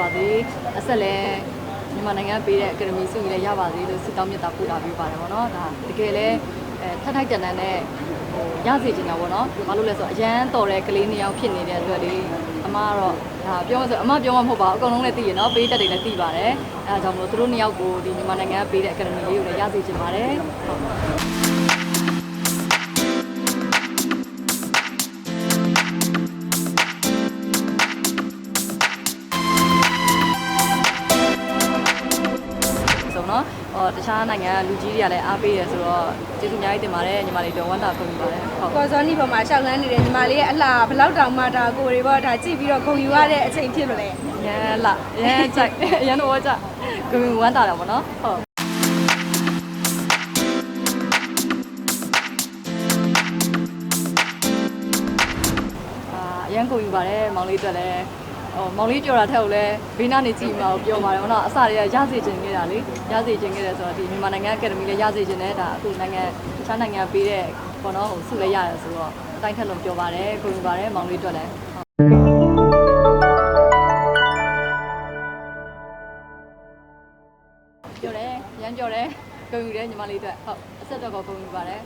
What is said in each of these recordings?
ပါစေအဆက်လည်းမြန်မာနိုင်ငံပေးတဲ့အကယ်ဒမီဆုကြီးလည်းရပါစေလို့ဆုတောင်းမြတ်တာပို့တာပေးပါတယ်ဗောနော်ဒါတကယ်လည်းအဲထက်ထိုက်တန်တန်နဲ့ဟိုရစေချင်တာဗောနော်ဘာလို့လဲဆိုတော့အရန်တော်တဲ့ကလေးနှစ်ယောက်ဖြစ်နေတဲ့အတွက်လေအမကတော့ဒါပြောမှဆိုအမပြောမှမဟုတ်ပါဘူးအကုန်လုံးလည်းသိရနော်ပေးတက်တွေလည်းသိပါတယ်အဲဒါကြောင့်မလို့သူတို့နှစ်ယောက်ကိုဒီမြန်မာနိုင်ငံကပေးတဲ့အကယ်ဒမီလေးကိုလည်းရစေချင်ပါတယ်ဟုတ် တခြားနိုင်ငံကလူကြီးတွေကလည်းအားပေးတယ်ဆိုတော့ကျေးဇူးအများကြီးတင်ပါတယ်ညီမလေးတော့ဝမ်းသာကုန်ပြီပါတယ်ဟုတ်ကော်စောနီပေါ်မှာရှောက်လန်းနေတဲ့ညီမလေးရဲ့အလှဘလောက်တောင်မှဒါကိုတွေပေါ့ဒါကြည့်ပြီးတော့ခုံယူရတဲ့အချိန်ဖြစ်မလဲရန်လာရန်ကြိုက်ရန်တော့ကြကိုဝမ်းသာတာပေါ့နော်ဟုတ်အာရန်ကုန်ယူပါတယ်မောင်လေးအတွက်လည်း ဟိုမောင်လေးပြောတာထက်ကိုလည်းဘေးနားနေကြည့်မှာကိုပြောပါတယ်ဘောနော်အစတွေကရစေချင်ခဲ့တာလေရစေချင်ခဲ့တယ်ဆိုတော့ဒီမြန်မာနိုင်ငံအကယ်ဒမီလည်းရစေချင်တယ်ဒါအခုနိုင်ငံတခြားနိုင်ငံပေးတဲ့ဘောနော်ဟိုဆုလည်းရတယ်ဆိုတော့အတိုင်းထက်လုံးပြောပါတယ်ကိုယူပါတယ်မောင်လေးအတွက်လည်းပြောတယ်ရမ်းပြောတယ်ကိုယူတယ်ညီမလေးအတွက်ဟုတ်အဆက်တော့ကိုယူပါတယ်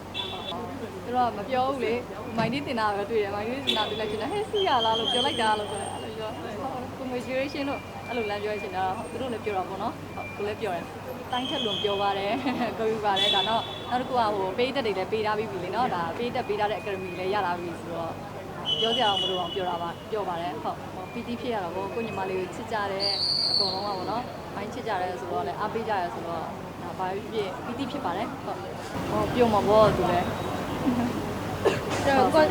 သူတို့ကမပြောဘူးလေမိုင်းလေးတင်တာပဲတွေ့တယ်မိုင်းလေးတင်တာတွေ့လိုက်ချင်တယ်ဟဲ့စီရလားလို့ပြောလိုက်တာလို့ဆိုတယ် အဲ့လိုပြော congratulation လို့အဲ့လိုလမ်းပြောချင်တာသူတို့လည်းပြောတာပေါ့နော်ဟုတ်ကိုလည်းပြောတယ်တိုင်းထက်လွန်ပြောပါတယ်ကိုယူပါတယ်ဒါတော့နောက်တစ်ခုကဟိုပေးသက်တွေလည်းပေးထားပြီးပြီလေနော်ဒါပေးသက်ပေးထားတဲ့ academy လည်းရလာပြီဆိုတော့ပြောစရာမလိုအောင်ပြောတာပါပြောပါတယ်ဟုတ်ပီတိဖြစ်ရတာပေါ့ကိုညီမလေးကိုချစ်ကြတယ်အကုန်လုံးကပေါ့နော်ဘိုင်းချစ်ကြတယ်ဆိုတော့လည်းအားပေးကြရဆိုတော့ဒါဘာဖြစ်ဖြစ်ပီတိဖြစ်ပါတယ်ဟုတ်ဟောပြုံးမှာပေါ့သူလည်းဒါကော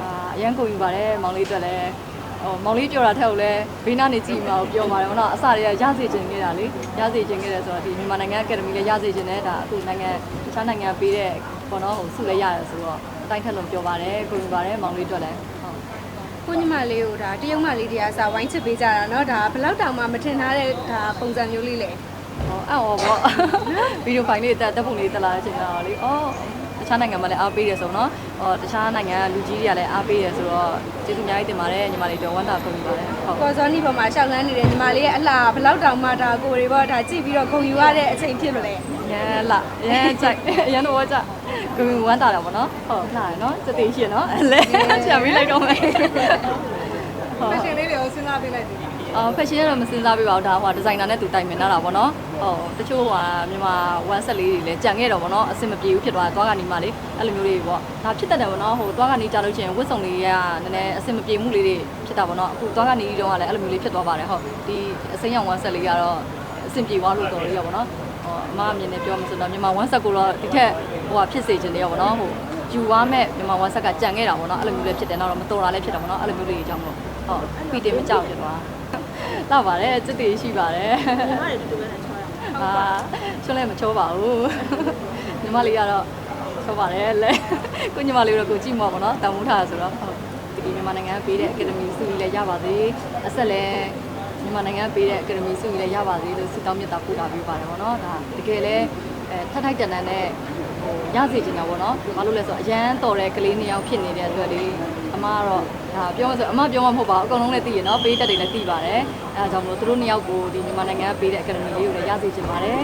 အာအရန်ကုန်ယူပါတယ်မောင်လေးအတွက်လည်း ဟိုမောင်လေးပြောတာထက်ကိုလည်းဘေးနားနေကြည့်မှာကိုပြောပါတယ်ဘောနော်အစတွေကရစေချင်ခဲ့တာလေရစေချင်ခဲ့တယ်ဆိုတော့ဒီမြန်မာနိုင်ငံအကယ်ဒမီလည်းရစေချင်တယ်ဒါအခုနိုင်ငံတခြားနိုင်ငံပေးတဲ့ဘောနော်ဟိုဆုလည်းရတယ်ဆိုတော့အတိုင်းထက်လုံးပြောပါတယ်ကိုယူပါတယ်မောင်လေးအတွက်လည်းဟုတ် ကိုညီမလေးကိုဒါတရုတ်မလေးတရားစာဝိုင်းချစ်ပေးကြတာเนาะဒါဘလောက်တောင်မှမထင်ထားတဲ့ဒါပုံစံမျိုးလေးလေ ဟောအော်ဘော ဗီဒီယိုဖိုင်လေးတက်တက်ပုံလေးတက်လာတဲ့အချိန်တော့လေအော်တ ခြားနိုင်ငံမှာလည်းအားပေးတယ်ဆိုတော့ဟောတခြားနိုင်ငံကလူကြီးတွေကလည်းအားပေးတယ်ဆိုတော့ကျေးဇူးအများကြီးတင်ပါတယ်ညီမလေးတော့ဝမ်းသာကုန်ပြီပါတယ်ဟုတ်ကော်စောနီပေါ်မှာရှောက်လန်းနေတဲ့ညီမလေးရဲ့အလှဘလောက်တောင်မှဒါကိုတွေပေါ့ဒါကြည့်ပြီးတော့ခုံယူရတဲ့အချိန်ဖြစ်မလဲရန်လာရန်ကြိုက်ရန်တော့ကြကိုဝမ်းတာတာပေါ့နော်ဟုတ်လာရနော်စတေးရှင်နော်အလဲချက်ပြီးလိုက်တော့မယ်ဟုတ်ဖက်ရှင်လေးတွေကိုစဉ်းစားပေးလိုက်တယ် အော်ဖက်ရှင်ကတော့မစင်စားပြပါဘူးဒါဟိုဒီဇိုင်နာနဲ့သူတိုင်ပင်လာတာပေါ့နော်ဟုတ်တချို့ဟိုမြန်မာ1ဆက်လေးတွေလည်းကြံခဲ့တော့ပေါ့နော်အဆင်မပြေဘူးဖြစ်သွားသွားကနေမှလေအဲ့လိုမျိုးတွေပေါ့ဒါဖြစ်တတ်တယ်ပေါ့နော်ဟိုသွားကနေကြာလို့ချင်းဝတ်စုံလေးကနည်းနည်းအဆင်မပြေမှုလေးတွေဖြစ်တာပေါ့နော်အခုသွားကနေတော့ကလည်းအဲ့လိုမျိုးလေးဖြစ်သွားပါတယ်ဟုတ်ဒီအစိမ်းရောင်1ဆက်လေးကတော့အဆင်ပြေသွားလို့တော်လေးရပေါ့နော်ဟိုအမအမြင်နဲ့ပြောမှဆိုတော့မြန်မာ1ဆက်ကိုတော့ဒီထက်ဟိုဟာဖြစ်စေချင်တယ်ရောဗောနော်ဟိုယူသွားမဲ့မြန်မာ1ဆက်ကကြံခဲ့တာဗောနော်အဲ့လိုမျိုးလည်းဖြစ်တယ်နောက်တော့မတော်တာလည်းဖြစ်တာဗောနော်အဲ့လိုမျိုးလေးတွေကြောင့်မို့ဟုတ်ဖီတင်မကြောက်ဖြစ်သွား တော့ပါတယ်စစ်တေးရှိပါတယ်ညီမတွေတူတူပဲနဲ့ချောတာအာချွန်းလည်းမချောပါဘူးညီမလေးကတော့ချောပါတယ်လဲကိုညီမလေးတော့ကိုကြည့်မှာဗောနော်တောင်မှုထားဆိုတော့ဟုတ်ဒီမြန်မာနိုင်ငံပေးတဲ့အကယ်ဒမီဆုကြီးလည်းရပါစေအဆက်လည်းမြန်မာနိုင်ငံပေးတဲ့အကယ်ဒမီဆုကြီးလည်းရပါစေလို့ဆုတောင်းမြတ်တာပို့တာပေးပါတယ်ဗောနော်ဒါတကယ်လည်းအဲထက်ထိုက်တန်တန်နဲ့ ဟိုရစေချင်တာဗောနော်ဘာလို့လဲဆိုတော့အရန်တော်တဲ့ကလေးနှစ်ယောက်ဖြစ်နေတဲ့အတွက်လေအမကတော့ဒါပြောမှဆိုအမပြောမှမဟုတ်ပါဘူးအကုန်လုံးလည်းသိရနော်ပေးတက်တွေလည်းသိပါတယ်အဲဒါကြောင့်မလို့သူတို့နှစ်ယောက်ကိုဒီမြန်မာနိုင်ငံပေးတဲ့အကယ်ဒမီလေးကိုလည်းရစေချင်ပါတယ်